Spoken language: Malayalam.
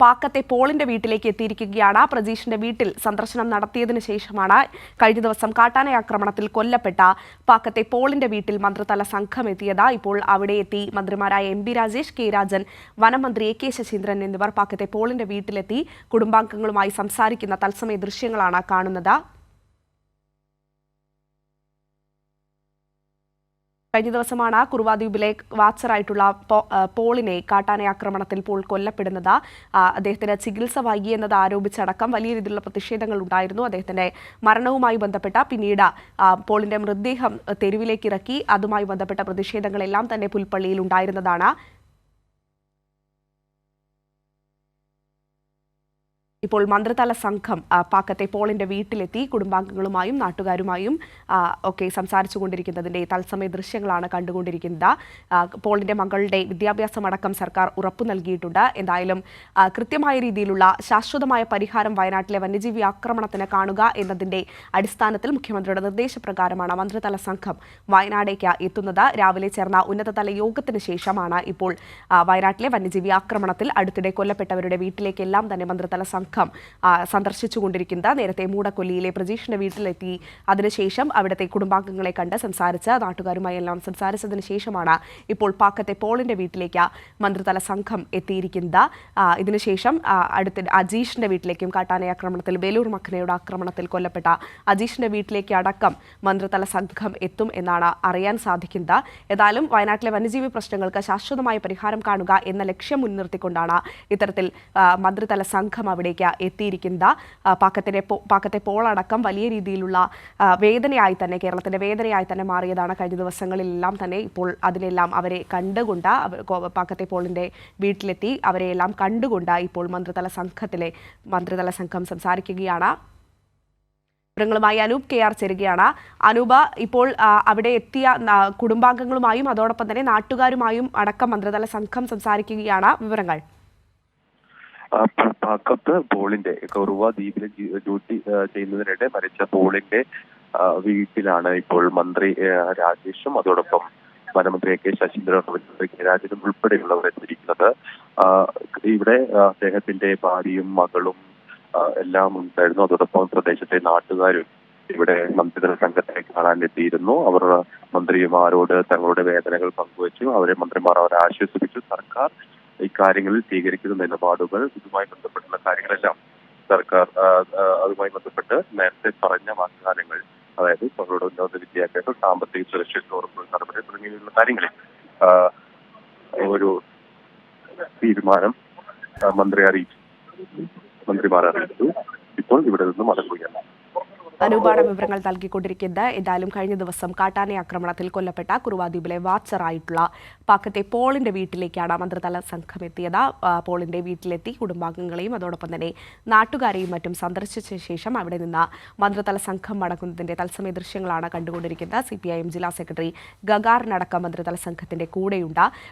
പാക്കത്തെ പോളിന്റെ വീട്ടിലേക്ക് എത്തിയിരിക്കുകയാണ്. പ്രജീഷിന്റെ വീട്ടിൽ സന്ദർശനം നടത്തിയതിനു ശേഷമാണ് കഴിഞ്ഞ ദിവസം കാട്ടാന ആക്രമണത്തിൽ കൊല്ലപ്പെട്ട പാക്കത്തെ പോളിന്റെ വീട്ടിൽ മന്ത്രിതല സംഘം എത്തിയത്. ഇപ്പോൾ അവിടെ എത്തി മന്ത്രിമാരായ എം രാജേഷ് കെ രാജൻ വനമന്ത്രി എ കെ ശശീന്ദ്രൻ എന്നിവർ പാക്കത്തെ പോളിന്റെ വീട്ടിലെത്തി കുടുംബാംഗങ്ങളുമായി സംസാരിക്കുന്ന തത്സമയ ദൃശ്യങ്ങളാണ് കാണുന്നത്. കഴിഞ്ഞ ദിവസമാണ് കുറുവാദ്വീപിലെ വാച്ചറായിട്ടുള്ള പോളിനെ കാട്ടാന ആക്രമണത്തിൽ പോൾ കൊല്ലപ്പെടുന്നത്. അദ്ദേഹത്തിന് ചികിത്സ വൈകിയെന്നത് ആരോപിച്ചടക്കം വലിയ രീതിയിലുള്ള പ്രതിഷേധങ്ങൾ ഉണ്ടായിരുന്നു. അദ്ദേഹത്തിന്റെ മരണവുമായി ബന്ധപ്പെട്ട പിന്നീട് പോളിന്റെ മൃതദേഹം തെരുവിലേക്ക് ഇറക്കി അതുമായി ബന്ധപ്പെട്ട പ്രതിഷേധങ്ങളെല്ലാം തന്നെ പുൽപ്പള്ളിയിൽ ഉണ്ടായിരുന്നതാണ്. ഇപ്പോൾ മന്ത്രിതല സംഘം പാക്കത്തെ പോളിന്റെ വീട്ടിലെത്തി കുടുംബാംഗങ്ങളുമായും നാട്ടുകാരുമായും ഒക്കെ സംസാരിച്ചു കൊണ്ടിരിക്കുന്നതിന്റെ തത്സമയ ദൃശ്യങ്ങളാണ് കണ്ടുകൊണ്ടിരിക്കുന്നത്. പോളിന്റെ മകളുടെ വിദ്യാഭ്യാസമടക്കം സർക്കാർ ഉറപ്പു നൽകിയിട്ടുണ്ട്. എന്തായാലും കൃത്യമായ രീതിയിലുള്ള ശാശ്വതമായ പരിഹാരം വയനാട്ടിലെ വന്യജീവി ആക്രമണത്തിന് കാണുക എന്നതിന്റെ അടിസ്ഥാനത്തിൽ മുഖ്യമന്ത്രിയുടെ നിർദ്ദേശപ്രകാരമാണ് മന്ത്രിതല സംഘം വയനാടേക്ക് എത്തുന്നത്. രാവിലെ ചേർന്ന ഉന്നതതല യോഗത്തിന് ശേഷമാണ് ഇപ്പോൾ വയനാട്ടിലെ വന്യജീവി ആക്രമണത്തിൽ അടുത്തിടെ കൊല്ലപ്പെട്ടവരുടെ വീട്ടിലേക്കെല്ലാം തന്നെ മന്ത്രിതല സംഘം ആ, സന്ദർശിച്ചുകൊണ്ടിരിക്കുന്നത് നേരത്തെ മൂടക്കൊല്ലിയിലെ പ്രജീഷിന്റെ വീട്ടിലെത്തി. അതിനുശേഷം അവിടുത്തെ കുടുംബാംഗങ്ങളെ കണ്ട് സംസാരിച്ച് നാട്ടുകാരുമായി എല്ലാം സംസാരിച്ചതിന് ശേഷമാണ് ഇപ്പോൾ പാക്കത്തെ പോളിന്റെ വീട്ടിലേക്ക് മന്ത്രിതല സംഘം എത്തിയിരിക്കുന്നത്. ഇതിനുശേഷം അടുത്ത അജീഷിന്റെ വീട്ടിലേക്കും കാട്ടാന ആക്രമണത്തിൽ വേലൂർ മഖനയുടെ ആക്രമണത്തിൽ കൊല്ലപ്പെട്ട അജീഷിന്റെ വീട്ടിലേക്ക് അടക്കം മന്ത്രിതല സംഘം എത്തും എന്നാണ് അറിയാൻ സാധിക്കുന്നത്. ഏതായാലും വയനാട്ടിലെ വന്യജീവി പ്രശ്നങ്ങൾക്ക് ശാശ്വതമായ പരിഹാരം കാണുക എന്ന ലക്ഷ്യം മുൻനിർത്തിക്കൊണ്ടാണ് ഇത്തരത്തിൽ മന്ത്രിതല സംഘം അവിടേക്ക് എത്തിയിരിക്കുന്നത് ആ, പാക്കത്തിനെ പാക്കത്തെ പോളടക്കം വലിയ രീതിയിലുള്ള വേദനയായി തന്നെ കേരളത്തിന്റെ വേദനയായി തന്നെ മാറിയതാണ് കഴിഞ്ഞ ദിവസങ്ങളിലെല്ലാം തന്നെ ഇപ്പോൾ അതിനെല്ലാം അവരെ കണ്ടുകൊണ്ട് പാക്കത്തെ പോളിന്റെ വീട്ടിലെത്തി അവരെയെല്ലാം കണ്ടുകൊണ്ട് ഇപ്പോൾ മന്ത്രിതല സംഘത്തിലെ മന്ത്രിതല സംഘം സംസാരിക്കുകയാണ്. വിവരങ്ങളുമായി അനൂപ് കെ ആർ ചേരുകയാണ്. അനൂപ ഇപ്പോൾ അവിടെ എത്തിയ കുടുംബാംഗങ്ങളുമായും അതോടൊപ്പം തന്നെ നാട്ടുകാരുമായും അടക്കം മന്ത്രിതല സംഘം സംസാരിക്കുകയാണ്. വിവരങ്ങൾ. പാക്കത്ത് പോളിന്റെ കൊറുവ ദ്വീപിലെ ഡ്യൂട്ടി ചെയ്യുന്നതിനിടെ മരിച്ച പോളിന്റെ വീട്ടിലാണ് ഇപ്പോൾ മന്ത്രി രാജേഷും അതോടൊപ്പം വനമന്ത്രി എ കെ ശശീന്ദ്രൻ മന്ത്രി കെ രാജനും ഉൾപ്പെടെയുള്ളവർ എത്തിയിരിക്കുന്നത്. ഇവിടെ അദ്ദേഹത്തിന്റെ ഭാര്യയും മകളും എല്ലാം ഉണ്ടായിരുന്നു. അതോടൊപ്പം പ്രദേശത്തെ നാട്ടുകാരും ഇവിടെ മന്ത്രിതല സംഘത്തെ കാണാൻ എത്തിയിരുന്നു അവർ മന്ത്രിമാരോട് തങ്ങളുടെ വേദനകൾ പങ്കുവച്ചു. അവരെ മന്ത്രിമാർ അവരെ ആശ്വസിപ്പിച്ചു. സർക്കാർ ഇക്കാര്യങ്ങളിൽ സ്വീകരിക്കുന്ന നിലപാടുകൾ ഇതുമായി ബന്ധപ്പെട്ടുള്ള കാര്യങ്ങളെല്ലാം സർക്കാർ അതുമായി ബന്ധപ്പെട്ട് നേരത്തെ പറഞ്ഞ വാഗ്ദാനങ്ങൾ അതായത് തങ്ങളുടെ ഉന്നത വിദ്യാഭ്യാസം സാമ്പത്തിക സുരക്ഷിത ഉറപ്പ് നടപടി തുടങ്ങിയുള്ള കാര്യങ്ങളിൽ ഒരു തീരുമാനം മന്ത്രി അറിയിച്ചു. മന്ത്രിമാർ അറിയിച്ചു. ഇപ്പോൾ ഇവിടെ നിന്ന് മടങ്ങുകയാണ് അനൂപാണ് വിവരങ്ങൾ നൽകിക്കൊണ്ടിരിക്കുന്നത്. എന്തായാലും കഴിഞ്ഞ ദിവസം കാട്ടാന ആക്രമണത്തിൽ കൊല്ലപ്പെട്ട കുറുവാദ്വീപിലെ വാച്ചറായിട്ടുള്ള പാക്കത്തെ പോളിന്റെ വീട്ടിലേക്കാണ് മന്ത്രിതല സംഘം എത്തിയത്. പോളിന്റെ വീട്ടിലെത്തി കുടുംബാംഗങ്ങളെയും അതോടൊപ്പം തന്നെ നാട്ടുകാരെയും മറ്റും സന്ദർശിച്ച ശേഷം അവിടെ നിന്ന് മന്ത്രിതല സംഘം മടങ്ങുന്നതിന്റെ തത്സമയ ദൃശ്യങ്ങളാണ് കണ്ടുകൊണ്ടിരിക്കുന്നത്. സി ജില്ലാ സെക്രട്ടറി ഗഗാറിനടക്കം മന്ത്രിതല സംഘത്തിന്റെ കൂടെയുണ്ട്.